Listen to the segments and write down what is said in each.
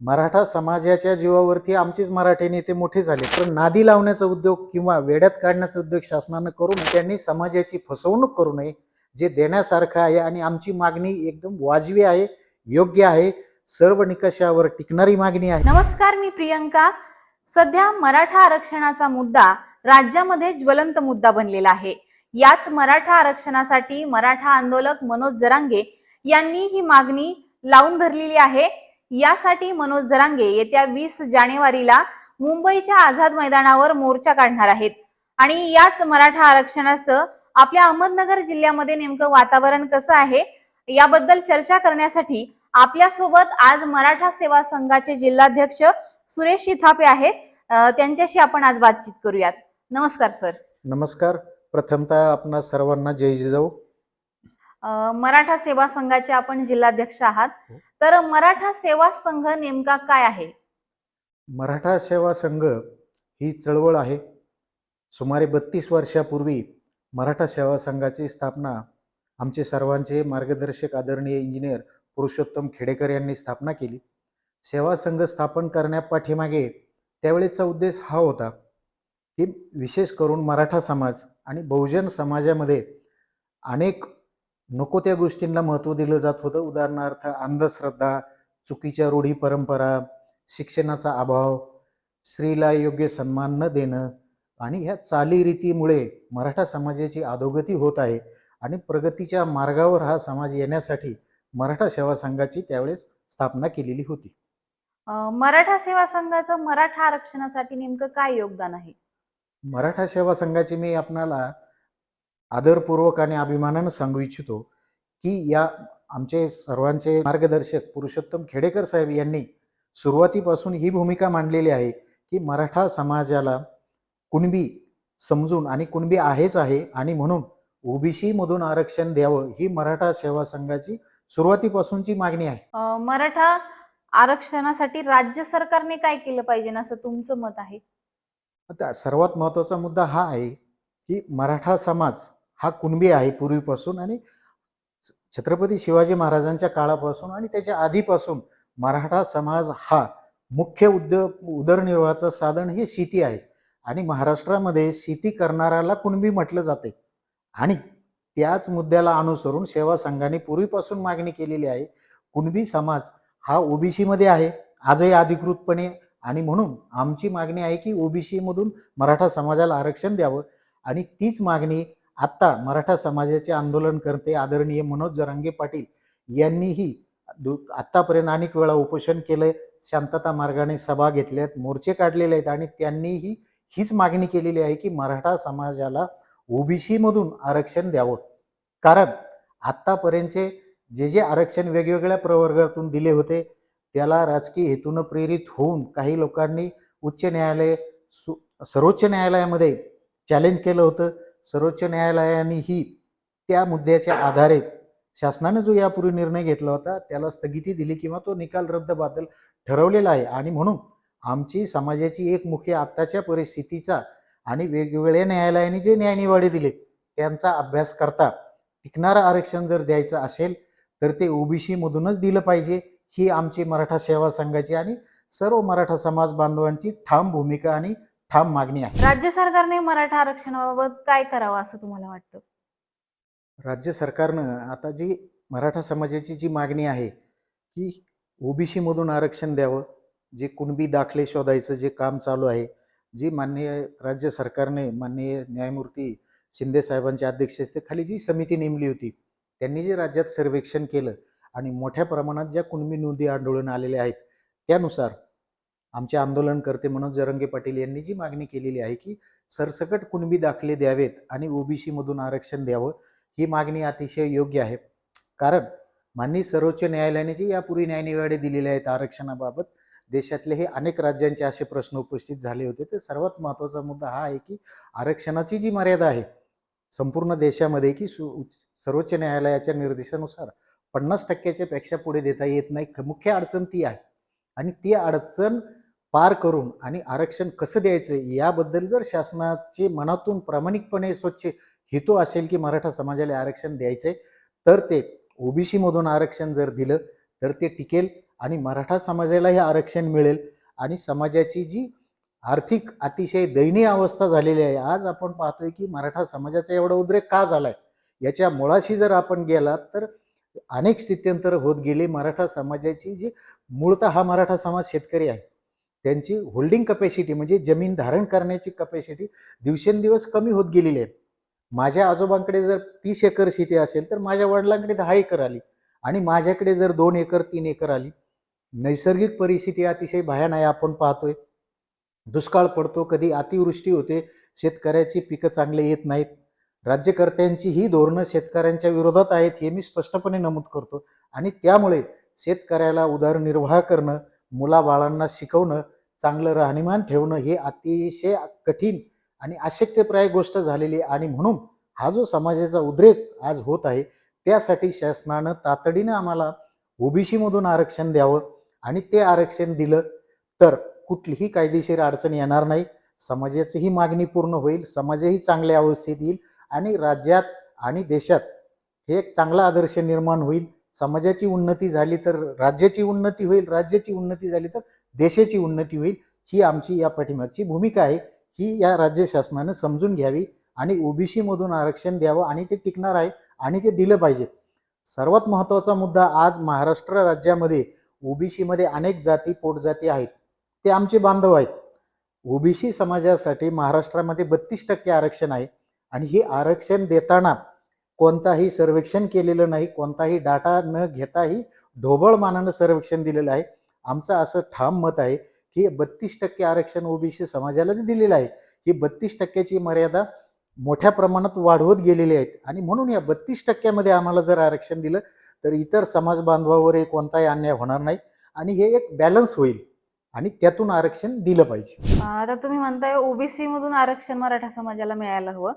मराठा समाजाच्या जीवावरती आमचेच मराठी नेते मोठे झाले. पण नादी लावण्याचा उद्योग किंवा वेड्यात काढण्याचा उद्योग शासनानं करू नये त्यांनी समाजाची फसवणूक करू नये जे देण्यासारखं आहे आणि आमची मागणी एकदम वाजवी आहे योग्य आहे सर्व निकषावर टिकणारी मागणी आहे. नमस्कार मी प्रियंका. सध्या मराठा आरक्षणाचा मुद्दा राज्यामध्ये ज्वलंत मुद्दा बनलेला आहे. याच मराठा आरक्षणासाठी मराठा आंदोलक मनोज जरांगे यांनी ही मागणी लावून धरलेली आहे. यासाठी मनोज जरांगे येत्या वीस जानेवारीला मुंबईच्या आझाद मैदानावर मोर्चा काढणार आहेत. आणि याच मराठा आरक्षणाचं आपल्या अहमदनगर जिल्ह्यामध्ये नेमकं वातावरण कसं आहे याबद्दल चर्चा करण्यासाठी आपल्यासोबत आज मराठा सेवा संघाचे जिल्हाध्यक्ष सुरेश इथापे आहेत. त्यांच्याशी आपण आज बातचीत करूयात. नमस्कार सर. नमस्कार. प्रथमतः आपण सर्वांना जय जिजाऊ. मराठा सेवा संघाचे आपण जिल्हाध्यक्ष आहात. हो. तर मराठा सेवा संघ नेमका काय आहे? मराठा सेवा संघ ही चळवळ आहे. सुमारे बत्तीस वर्षापूर्वी मराठा सेवा संघाची स्थापना आमचे सर्वांचे मार्गदर्शक आदरणीय इंजिनियर पुरुषोत्तम खेडेकर यांनी स्थापना केली. सेवा संघ स्थापन करण्यापाठीमागे त्यावेळेचा उद्देश हा होता की विशेष करून मराठा समाज आणि बहुजन समाजामध्ये अनेक नको त्या गोष्टींना महत्त्व दिलं जात होतं. उदाहरणार्थ अंधश्रद्धा चुकीच्या रूढी परंपरा शिक्षणाचा अभाव स्त्रीला योग्य सन्मान न देणं आणि ह्या चालीरीतीमुळे मराठा समाजाची अधोगती होत आहे आणि प्रगतीच्या मार्गावर हा समाज येण्यासाठी मराठा सेवा संघाची त्यावेळेस स्थापना केलेली होती. मराठा सेवा संघाचं मराठा आरक्षणासाठी नेमकं काय योगदान आहे? मराठा सेवा संघाची मी आपणाला आदरपूर्वक आणि अभिमानानं सांगू इच्छितो की या आमचे सर्वांचे मार्गदर्शक पुरुषोत्तम खेडेकर साहेब यांनी सुरुवातीपासून ही भूमिका मांडलेली आहे की मराठा समाजाला कुणबी समजून आणि कुणबी आहेच आहे आणि म्हणून ओबीसी मधून आरक्षण द्यावं ही मराठा सेवा संघाची सुरुवातीपासूनची मागणी आहे. मराठा आरक्षणासाठी राज्य सरकारने काय केलं पाहिजे असं तुमचं मत आहे? आता सर्वात महत्त्वाचा मुद्दा हा आहे की मराठा समाज हा कुणबी आहे पूर्वीपासून आणि छत्रपती शिवाजी महाराजांच्या काळापासून आणि त्याच्या आधीपासून मराठा समाज हा मुख्य उद्योग उदरनिर्वाहाचं साधन हे शेती आहे. आणि महाराष्ट्रामध्ये शेती करणाऱ्याला कुणबी म्हटलं जाते. आणि त्याच मुद्द्याला अनुसरून सेवा संघाने पूर्वीपासून मागणी केलेली आहे. कुणबी समाज हा ओबीसीमध्ये आहे. आजही अधिकृतपणे आणि म्हणून आमची मागणी आहे की ओबीसीमधून मराठा समाजाला आरक्षण द्यावं. आणि तीच मागणी आत्ता मराठा समाजाचे आंदोलन करते आदरणीय मनोज जरांगे पाटील यांनीही दु- आत्तापर्यंत अनेक वेळा उपोषण केलंय शांतता मार्गाने सभा घेतल्यात मोर्चे काढलेले आहेत आणि त्यांनीही हीच मागणी केलेली आहे की मराठा समाजाला ओबीसीमधून आरक्षण द्यावं. कारण आत्तापर्यंतचे जे जे आरक्षण वेगवेगळ्या प्रवर्गातून दिले होते त्याला राजकीय हेतून प्रेरित होऊन काही लोकांनी उच्च न्यायालय सु- सर्वोच्च न्यायालयामध्ये चॅलेंज केलं होतं. सर्वोच्च न्यायालयानेही त्या मुद्द्याच्या आधारे शासनाने जो यापूर्वी निर्णय घेतला होता त्याला स्थगिती दिली किंवा तो निकाल रद्दबादल ठरवलेला आहे. आणि म्हणून आमची समाजाची एक मुख्य आत्ताच्या परिस्थितीचा आणि वेगवेगळ्या न्यायालयाने जे न्यायनिवाडे दिले त्यांचा अभ्यास करता टिकणारं आरक्षण जर द्यायचं असेल तर ते ओबीसीमधूनच दिलं पाहिजे. ही आमची मराठा सेवा संघाची आणि सर्व मराठा समाज बांधवांची ठाम भूमिका आणि ठाम मागणी आहे. राज्य सरकारने मराठा आरक्षणाबाबत काय करावं असं तुम्हाला वाटतं? राज्य सरकारनं आता जी मराठा समाजाची जी मागणी आहे की ओबीसी मधून आरक्षण द्यावं जे कुणबी दाखले शोधायचं जे काम चालू आहे जी माननीय राज्य सरकारने माननीय न्यायमूर्ती शिंदे साहेबांच्या अध्यक्षतेखाली जी समिती नेमली होती त्यांनी जे राज्यात सर्वेक्षण केलं आणि मोठ्या प्रमाणात ज्या कुणबी नोंदी आढळून आलेल्या आहेत त्यानुसार आमचे आंदोलनकर्ते मनोज जरंगे पाटील यांनी जी मागणी केलेली आहे की सरसकट कुणबी दाखले द्यावेत आणि ओबीसीमधून आरक्षण द्यावं ही मागणी अतिशय योग्य आहे. कारण माननीय सर्वोच्च न्यायालयाने जे यापूर्वी न्यायनिवाडे दिलेले आहेत आरक्षणाबाबत देशातले हे अनेक राज्यांचे असे प्रश्न उपस्थित झाले होते. तर सर्वात महत्त्वाचा मुद्दा हा आहे की आरक्षणाची जी मर्यादा आहे संपूर्ण देशामध्ये की सु सर्वोच्च न्यायालयाच्या निर्देशानुसार पन्नास टक्क्याच्या पेक्षा पुढे देता येत नाही मुख्य अडचण ती आहे. आणि ती अडचण पार करून आणि आरक्षण कसं द्यायचं याबद्दल जर शासनाचे मनातून प्रामाणिकपणे स्वच्छ हेतू असेल की मराठा समाजाला आरक्षण द्यायचंय तर ते ओबीसीमधून आरक्षण जर दिलं तर ते टिकेल आणि मराठा समाजाला हे आरक्षण मिळेल. आणि समाजाची जी आर्थिक अतिशय दयनीय अवस्था झालेली आहे आज आपण पाहतोय की मराठा समाजाचा एवढा उद्रेक का झालाय? याच्या मुळाशी जर आपण गेलात तर अनेक स्थित्यंतर होत गेले. मराठा समाजाची जी मूळतः हा मराठा समाज शेतकरी आहे त्यांची होल्डिंग कपॅसिटी म्हणजे जमीन धारण करण्याची कपॅसिटी दिवसेंदिवस कमी होत गेलेली आहे. माझ्या आजोबांकडे जर तीस एकर शेती असेल तर माझ्या वडिलांकडे दहा एकर आली आणि माझ्याकडे जर दोन एकर तीन एकर आली. नैसर्गिक परिस्थिती अतिशय भयान आहे आपण पाहतोय. दुष्काळ पडतो कधी अतिवृष्टी होते शेतकऱ्याची पिकं चांगले येत नाहीत. राज्यकर्त्यांची ही धोरणं शेतकऱ्यांच्या विरोधात आहेत हे मी स्पष्टपणे नमूद करतो. आणि त्यामुळे शेतकऱ्याला उदरनिर्वाह करणं मुलाबाळांना शिकवणं चांगलं राहणीमान ठेवणं हे अतिशय कठीण आणि अशक्यप्राय गोष्ट झालेली आहे. आणि म्हणून हा जो समाजाचा उद्रेक आज होत आहे त्यासाठी शासनानं तातडीनं आम्हाला ओबीसीमधून आरक्षण द्यावं आणि ते आरक्षण दिलं तर कुठलीही कायदेशीर अडचण येणार नाही. समाजाची ही मागणी पूर्ण होईल समाजही चांगल्या अवस्थेत येईल आणि राज्यात आणि देशात हे एक चांगला आदर्श निर्माण होईल. समाजाची उन्नती झाली तर राज्याची उन्नती होईल राज्याची उन्नती झाली तर देशाची उन्नती होईल ही आमची या पाठीमागची भूमिका आहे. ही या राज्य शासनानं समजून घ्यावी आणि ओबीसीमधून आरक्षण द्यावं आणि ते टिकणार आहे आणि ते दिलं पाहिजे. सर्वात महत्त्वाचा मुद्दा आज महाराष्ट्र राज्यामध्ये ओबीसीमध्ये अनेक जाती पोटजाती आहेत. ते आमचे बांधव आहेत. ओबीसी समाजासाठी महाराष्ट्रामध्ये बत्तीस टक्के आरक्षण आहे आणि हे आरक्षण देताना कोणताही सर्वेक्षण केलेलं नाही कोणताही डाटा न घेताही ढोबळ मानानं सर्वेक्षण दिलेलं आहे. आमचं असं ठाम मत आहे की बत्तीस टक्के आरक्षण ओबीसी समाजालाच दिलेलं आहे. ही बत्तीस टक्क्याची मर्यादा मोठ्या प्रमाणात वाढवत गेलेली आहेत. आणि म्हणून या बत्तीस टक्क्यामध्ये आम्हाला जर आरक्षण दिलं तर इतर समाज बांधवावरही कोणताही अन्याय होणार नाही आणि हे एक बॅलन्स होईल आणि त्यातून आरक्षण दिलं पाहिजे. आता तुम्ही म्हणताय ओबीसी मधून आरक्षण मराठा समाजाला मिळायला हवं.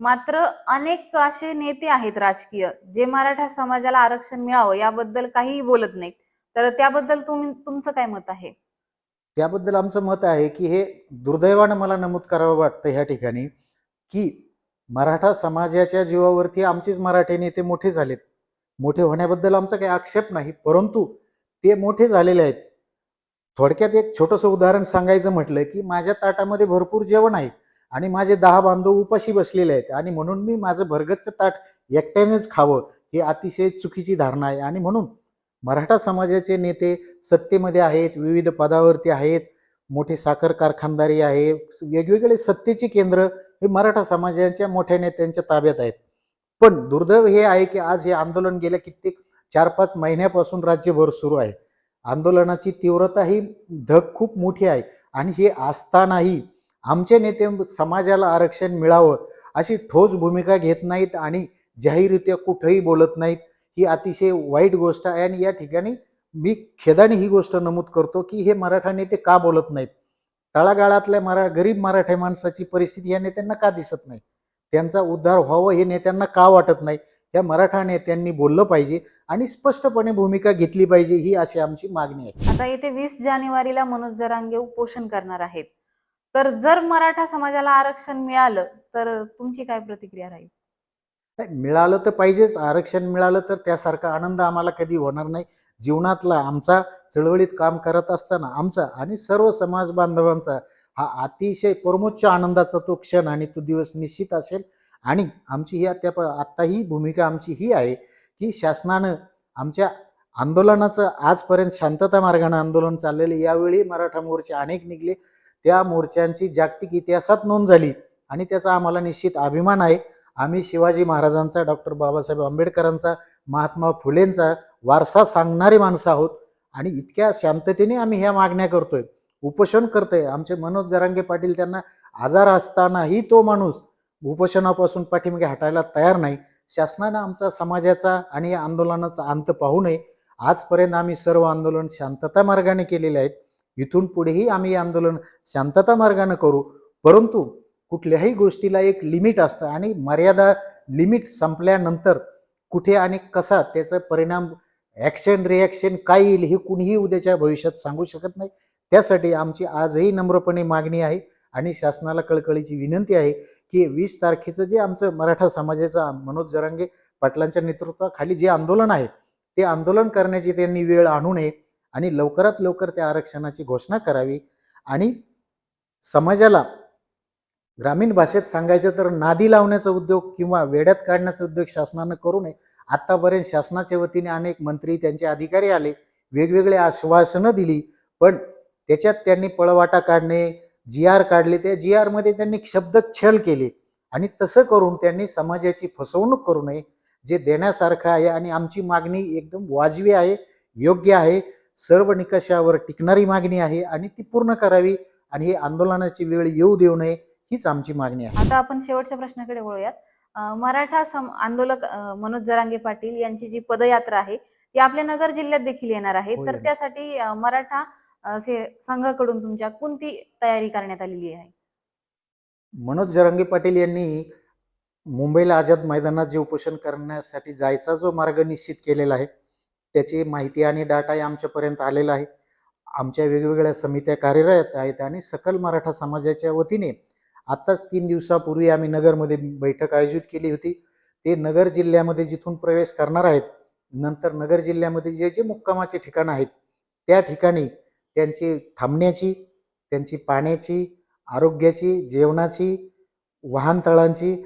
मात्र अनेक असे नेते आहेत राजकीय जे मराठा समाजाला आरक्षण मिळावं याबद्दल काहीही बोलत नाहीत. तर त्याबद्दल तुम्ही तुमचं काय मत आहे? त्याबद्दल आमचं मत आहे की हे दुर्दैवानं मला नमूद करावं वाटतं ह्या ठिकाणी की मराठा समाजाच्या जीवावरती आमचेच मराठी नेते मोठे झालेत. मोठे होण्याबद्दल आमचा काही आक्षेप नाही परंतु ते मोठे झालेले आहेत. थोडक्यात एक छोटंसं उदाहरण सांगायचं म्हटलं की माझ्या ताटामध्ये भरपूर जेवण आहे आणि माझे दहा बांधव उपाशी बसलेले आहेत आणि म्हणून मी माझं भरगतचं ताट एकट्यानेच खावं ही अतिशय चुकीची धारणा आहे आणि म्हणून मराठा समाजाचे नेते सत्तेमध्ये आहेत विविध पदावरती आहेत मोठे साखर कारखानदारी आहे वेगवेगळे सत्तेची केंद्र हे मराठा समाजाच्या मोठ्या नेत्यांच्या ताब्यात आहेत. पण दुर्दैव हे आहे की आज हे आंदोलन गेल्या कित्येक चार पाच महिन्यापासून राज्यभर सुरू आहे. आंदोलनाची तीव्रता ही धग खूप मोठी आहे आणि हे असतानाही आमचे नेते समाजाला आरक्षण मिळावं अशी ठोस भूमिका घेत नाहीत आणि जाहीररित्या कुठंही बोलत नाहीत. ही अतिशय वाईट गोष्ट आहे आणि या ठिकाणी मी खेदाने ही गोष्ट नमूद करतो की हे मराठा नेते का बोलत नाहीत? तळागाळातल्या मरा गरीब मराठा माणसाची परिस्थिती या नेत्यांना का दिसत नाही? त्यांचा उद्धार व्हावं हे नेत्यांना का वाटत नाही? या मराठा नेत्यांनी बोललं पाहिजे आणि स्पष्टपणे भूमिका घेतली पाहिजे ही अशी आमची मागणी आहे. आता येथे वीस जानेवारीला मनोज जरांगे उपोषण करणार आहेत. तर जर मराठा समाजाला आरक्षण मिळालं तर तुमची काय प्रतिक्रिया राहील? नाही, मिळालं तर पाहिजेच. आरक्षण मिळालं तर त्यासारखा आनंद आम्हाला कधी होणार नाही. जीवनातला आमचा चळवळीत काम करत असताना आमचा आणि सर्व समाज बांधवांचा हा अतिशय परमोच्च आनंदाचा तो क्षण आणि तो दिवस निश्चित असेल. आणि आमची ही त्या आत्ताही भूमिका आमची ही आहे की शासनानं आमच्या आंदोलनाचं आजपर्यंत शांतता मार्गाने आंदोलन चाललेलं यावेळी मराठा मोर्चे अनेक निघले. त्या मोर्चांची जागतिक इतिहासात नोंद झाली आणि त्याचा आम्हाला निश्चित अभिमान आहे. आम्ही शिवाजी महाराजांचा डॉक्टर बाबासाहेब आंबेडकरांचा महात्मा फुलेंचा वारसा सांगणारी माणसं आहोत आणि इतक्या शांततेने आम्ही ह्या मागण्या करतोय उपोषण करतोय. आमचे मनोज जरांगे पाटील त्यांना आजार असतानाही तो माणूस उपोषणापासून पाठीमागे हटायला तयार नाही. शासनानं आमचा समाजाचा आणि या आंदोलनाचा अंत पाहू नये. आजपर्यंत आम्ही सर्व आंदोलन शांतता मार्गाने केलेले आहेत. इथून पुढेही आम्ही आंदोलन शांतता मार्गाने करू. परंतु कुठल्याही गोष्टीला एक लिमिट असतं आणि मर्यादा लिमिट संपल्यानंतर कुठे आणि कसा त्याचा परिणाम ॲक्शन रिॲक्शन काय येईल हे कुणीही उद्याच्या भविष्यात सांगू शकत नाही. त्यासाठी आमची आजही नम्रपणे मागणी आहे आणि शासनाला कळकळीची विनंती आहे की वीस तारखेचं जे आमचं मराठा समाजाचं मनोज जरांगे पाटलांच्या नेतृत्वाखाली जे आंदोलन आहे ते आंदोलन करण्याची त्यांनी वेळ आणू नये आणि लवकरात लवकर त्या आरक्षणाची घोषणा करावी आणि समाजाला ग्रामीण भाषेत सांगायचं तर नादी लावण्याचा उद्योग किंवा वेड्यात काढण्याचा उद्योग शासनानं करू नये. आत्तापर्यंत शासनाच्या वतीने अनेक मंत्री त्यांचे अधिकारी आले वेगवेगळे आश्वासनं दिली पण त्याच्यात त्यांनी पळवाटा काढणे जी आर काढले त्या जी आरमध्ये त्यांनी शब्द छल केले. आणि तसं करून त्यांनी समाजाची फसवणूक करू नये जे देण्यासारखं आहे आणि आमची मागणी एकदम वाजवी आहे योग्य आहे. सर्व निकषावर टिकणारी मागणी आहे आणि ती पूर्ण करावी आणि हे आंदोलनाची वेळ येऊ देऊ नये. हीच आमची मागणी आहे. आता आपण शेवटच्या प्रश्नाकडे वळूयात. मराठा सम आंदोलक मनोज जरांगे पाटील यांची जी पदयात्रा आहे ती आपल्या नगर जिल्ह्यात देखील येणार आहे. हो, तर. त्यासाठी मराठा संघाकडून तुमच्या कोणती तयारी करण्यात आलेली आहे? मनोज जरांगे पाटील यांनी मुंबईला आझाद मैदानात जे उपोषण करण्यासाठी जायचा जो मार्ग निश्चित केलेला आहे त्याची माहिती आणि डाटाही आमच्यापर्यंत आलेला आहे. आमच्या वेगवेगळ्या समित्या कार्यरत आहेत आणि सकल मराठा समाजाच्या वतीने आत्ताच तीन दिवसापूर्वी आम्ही नगरमध्ये बैठक आयोजित केली होती. ते नगर जिल्ह्यामध्ये जिथून प्रवेश करणार आहेत नंतर नगर जिल्ह्यामध्ये जे जे मुक्कामाचे ठिकाणं आहेत त्या ठिकाणी त्यांची थांबण्याची त्यांची पाण्याची आरोग्याची जेवणाची वाहनतळांची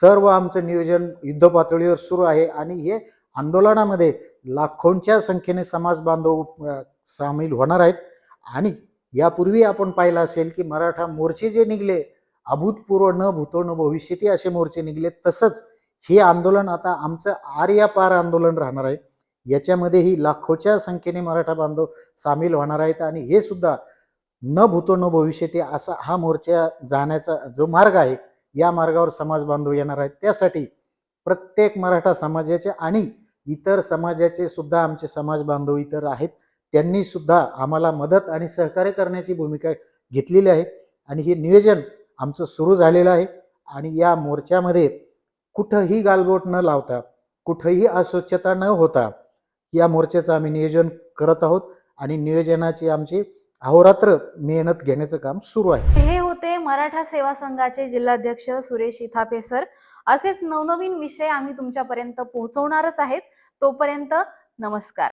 सर्व आमचं नियोजन युद्धपातळीवर सुरू आहे. आणि हे आंदोलनामध्ये लाखोंच्या संख्येने समाज बांधव सामील होणार आहेत. आणि यापूर्वी आपण पाहिलं असेल की मराठा मोर्चे जे निघले अभूतपूर्व न भूतो न भविष्यती असे मोर्चे निघले. तसंच हे आंदोलन आता आमचं आर्यापार आंदोलन राहणार आहे. याच्यामध्येही लाखोच्या संख्येने मराठा बांधव सामील होणार आहेत आणि हे सुद्धा न भूतो न भविष्यती असा हा मोर्चा जाण्याचा जो मार्ग आहे या मार्गावर समाज बांधव येणार आहेत. त्यासाठी प्रत्येक मराठा समाजाचे आणि इतर समाजाचे सुद्धा आमचे समाज बांधव इतर आहेत. त्यांनी सुद्धा आम्हाला मदत आणि सहकार्य करण्याची भूमिका घेतलेली आहे. आणि हे नियोजन आमचं सुरू झालेलं आहे. आणि या मोर्चामध्ये कुठंही गालबोट न लावता कुठंही अस्वच्छता न होता या मोर्चाचं आम्ही नियोजन करत आहोत. आणि नियोजनाची आमची अहोरात्र मेहनत घेण्याचं काम सुरू आहे. हे होते मराठा सेवा संघाचे जिल्हाध्यक्ष सुरेश इथापे सर. असेच नवनवीन विषय आम्ही तुमच्यापर्यंत पोहोचवणारच आहेत. तोपर्यंत नमस्कार.